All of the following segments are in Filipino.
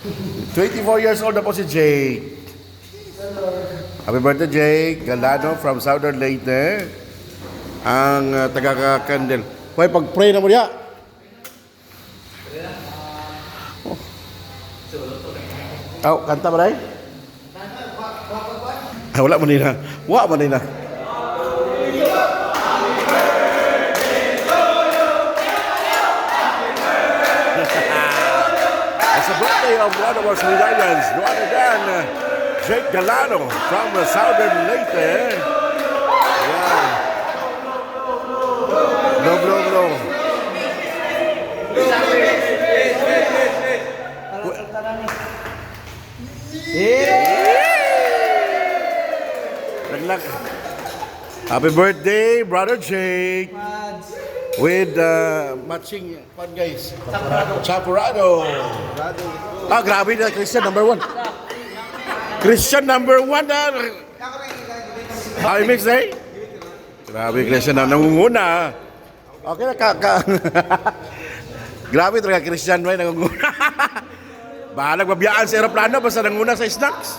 24 years old na po si Jake. Happy birthday, Jake. Galano from Southern Leyte. Ang uh, taga-kandel. Hoy, pag-pray na mo niya. Oh, kanta ba rin? Ah, wala man nila. Wa man nila. It's the birthday of one of our Sweetarians, no other than uh, Jake Galano from the Southern Leyte. Yeah. No, no, no. Naglag. Happy birthday, brother Jake. With uh, matching fun guys. Chaparado. Ah, grabe na. Christian number one. Christian number one na. Ay, mix eh. Grabe, Christian na nangunguna. Okay na, ka, ka. grabe talaga, Christian may nangunguna. Bahalag mabiyaan sa aeroplano basta nanguna sa snacks.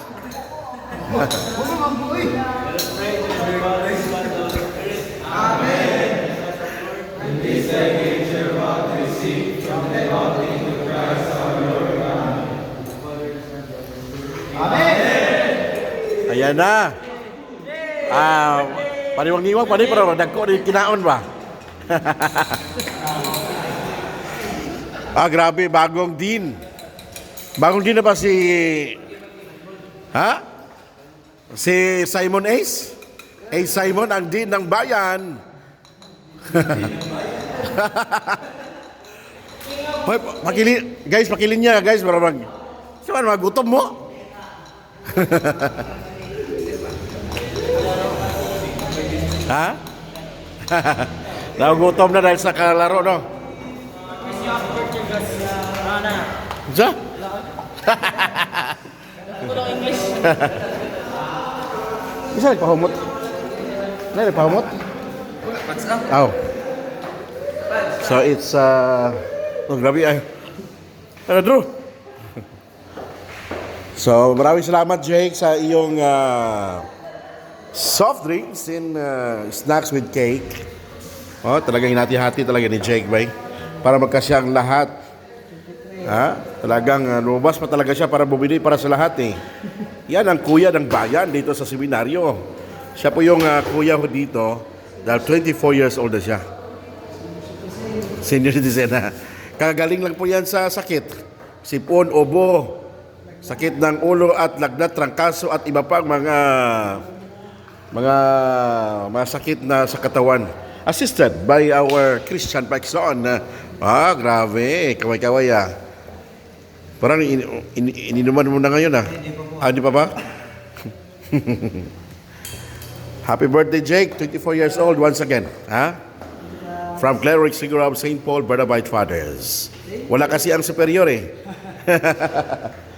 Ayan na. Ah, paniwang-iwang pa pero dagko di kinaon ba? ah, grabe, bagong din. Bagong din na ba si Ha? Si Simon Ace? Ace Simon ang din ng bayan. Hoy, pakili, guys, pakilin niya, guys, para mag... Saan magutom mo? Ha? Nagutom na dahil sa kalaro, no? Sa? Isa nagpahumot. Na nagpahumot? Oh. So it's uh oh, grabe ay. Ano Drew? So maraming salamat Jake sa iyong uh, soft drinks and uh, snacks with cake. Oh, talagang hinati-hati talaga ni Jake, bay. Para magkasya ang lahat. Ha? Talagang uh, lumabas pa talaga siya para bumili para sa lahat eh. Yan ang kuya ng bayan dito sa seminaryo. Siya po yung uh, kuya ho dito dahil 24 years old na siya. Senior citizen na. Kagaling lang po yan sa sakit. Sipon, obo, sakit ng ulo at lagnat, trangkaso at iba pang mga mga mga sakit na sa katawan. Assisted by our Christian Paxson. Ah, grabe. Kaway-kaway ah. Parang in, in, ininuman mo na ngayon ah. Ah, di pa ba? Happy birthday, Jake. 24 years old once again. Ha? From Cleric Siguro of St. Paul, Bernabite Fathers. Wala kasi ang superior eh.